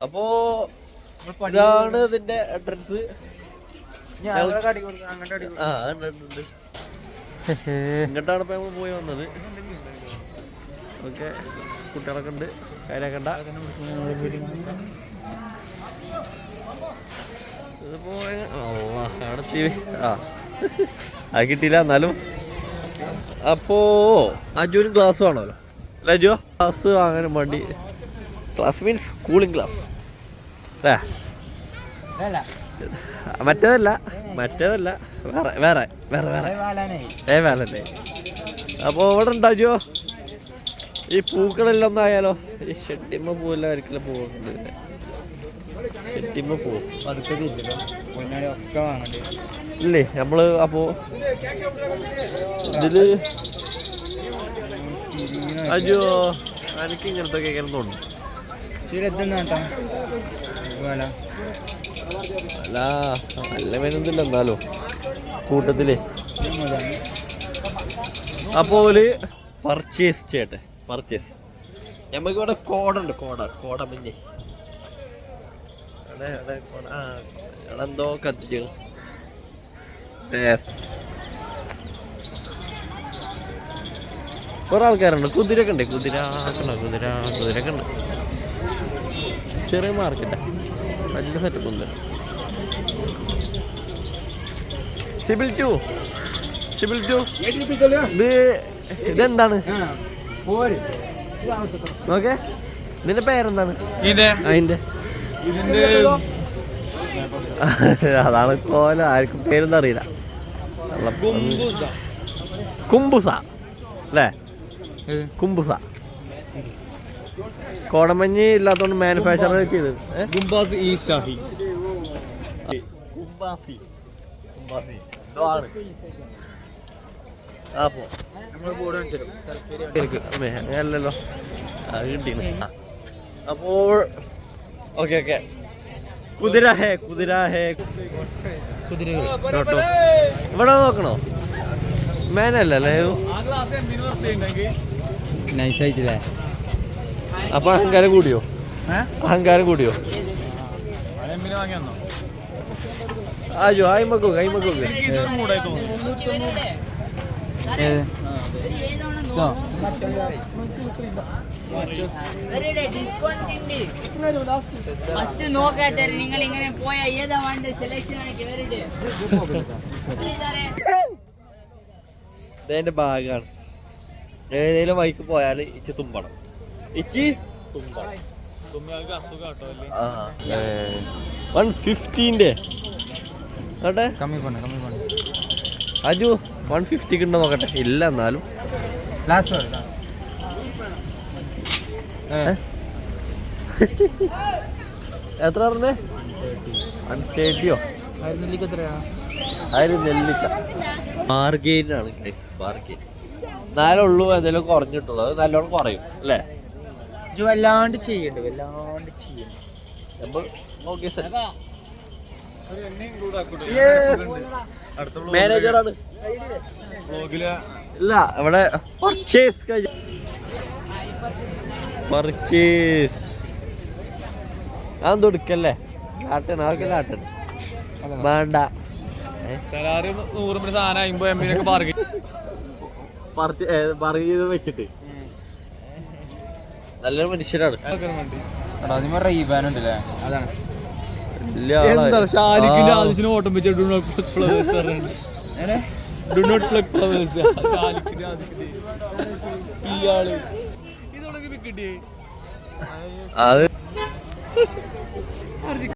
അപ്പോ ഇതാണ് ഇതിന്റെ എൻട്രൻസ് ആ ഉണ്ട്. ഇങ്ങോട്ടാണ് ഇപ്പൊ നമ്മൾ പോയി വന്നത്. ഓക്കെ. കുട്ടികളൊക്കെ ഉണ്ട്. കാര്യമൊക്കെ ഉണ്ടാ. ഇതിപ്പോ. ആ. കിട്ടിയില്ല എന്നാലും. അപ്പോ അജുവിന് ഗ്ലാസ് വേണമല്ലോ. അല്ല അജു? ഗ്ലാസ് വാങ്ങാനും വേണ്ടി. ക്ലാസ് മീൻസ് കൂളിംഗ് ഗ്ലാസ് അല്ലേ മറ്റേതല്ല. മറ്റേതല്ല. വേറെ വേറെ വേറെ വേറെ. ഏ വേലല്ലേ. അപ്പോൾ ഇവിടെ ഉണ്ടാജോ ഈ പൂക്കളെല്ലാം ഒന്നായാലോ? ഈ ഷെട്ടിമ്മ പൂവെല്ലാം ഒരിക്കലും പോകുന്നുണ്ട് ഷെട്ടിമ്മ വാങ്ങണ്ടേ? ഇല്ലേ നമ്മൾ അപ്പോ ഇതിൽ അജോ എനിക്ക് ഇങ്ങനത്തെ കേൾക്കണം തോന്നുന്നു. ശരി എത്തുന്ന കേട്ടോ അല്ല നല്ല വേനൊന്നുമില്ല എന്നാലോ. പർച്ചേസ് ചെയ്യട്ടെ പർച്ചേസ് നമുക്ക് ഇവിടെ കോടുണ്ട് കോട കോട പിന്നെ എന്തോ കത്തിച്ചു കുറെ ആൾക്കാരുണ്ട്. കുതിരയൊക്കെ കുതിര കുതിര കുതിരയൊക്കെ ചെറിയ മാർക്കറ്റ് വലിയ സെറ്റപ്പ് ഉണ്ട്. സിബിൽ ടു സിബിൽ ടു ഇത് ഇതെന്താണ്? ഓക്കെ ഇതിന്റെ പേരെന്താണ്? അതിന്റെ അതാണ് കോല. ആർക്കും പേരൊന്നും അറിയില്ല. കുംബുസ അല്ലേ? കുംബുസ കോടമഞ്ഞ് ഇല്ലാത്തതുകൊണ്ട് മാനുഫാക്ചർ ചെയ്ത്? ഗുംബാസ് ഈ ഷാഹി. കുംബാസി ഇതോ ആണ്. അപ്പോ അല്ലല്ലോ. അത് കിട്ടിയില്ല? അപ്പോൾ ഓക്കെ ഓക്കെ. കുതിര ഹേ കുതിര ഹേ കുതിര ഇവിടെ നോക്കണോ? മേനല്ലേ നൈസ് ആയിട്ടില്ലേ? അപ്പൊ അഹങ്കാരം കൂടിയോ? അഹങ്കാരം കൂടിയോ? ആജോ കൈമക്കോ ഏത് ഇതോ? ഫസ്റ്റ് നോക്കാത്ത നിങ്ങൾ ഇങ്ങനെ പോയ ഏതാ വേണ്ട സെലക്ഷൻ ഇതെന്റെ ഭാഗമാണ് ഏതെങ്കിലും വൈക്ക് പോയാൽ ഇച്ചി തുമ്പണം. ഇച്ചി? വൺ ഫിഫ്റ്റീന്റെ. ആട്ടെ? കമ്മി പണ കമ്മി പണ അജു വൺ ഫിഫ്റ്റിക്ക് ഉണ്ടോ നോക്കട്ടെ. ഇല്ല എന്നാലും. ലാസ്റ്റ് എത്ര പറഞ്ഞേ? വൺ തേർട്ടിയോ? അതിന് നെല്ലിക്ക ബാർഗെയിനാണ് ബാർഗെയിൻ എന്നാലേ ഉള്ളൂ എന്തെങ്കിലും കുറഞ്ഞിട്ടുള്ളൂ. അത് നല്ലോണം കുറയും അല്ലേ? ഇജ്ജ് വല്ലാണ്ട് ചെയ്യണ്ട് വല്ലാണ്ട് ചെയ്യണ്ട്. നമ്മൾ ഓക്കെ മാനേജറാണ് ഇല്ല ഇവിടെ പർച്ചേസ് പർച്ചേസ് ഞാൻ എടുക്കല്ലേ? ആട്ടണം ആർക്കല്ല ആട്ടണം വേണ്ട. സലാറി നൂറ് മിനിറ്റ് സാധനം അമ്പത് എം പാർക്ക് പറഞ്ഞു ചെയ്ത് വെച്ചിട്ട്. ആ. ആവശ്യത്തിന് ഓട്ടം വെച്ച do not plug flowers do not plug flowers ഇയാൾ ഇതോടൊക്കെ കിട്ടിയേ. അത്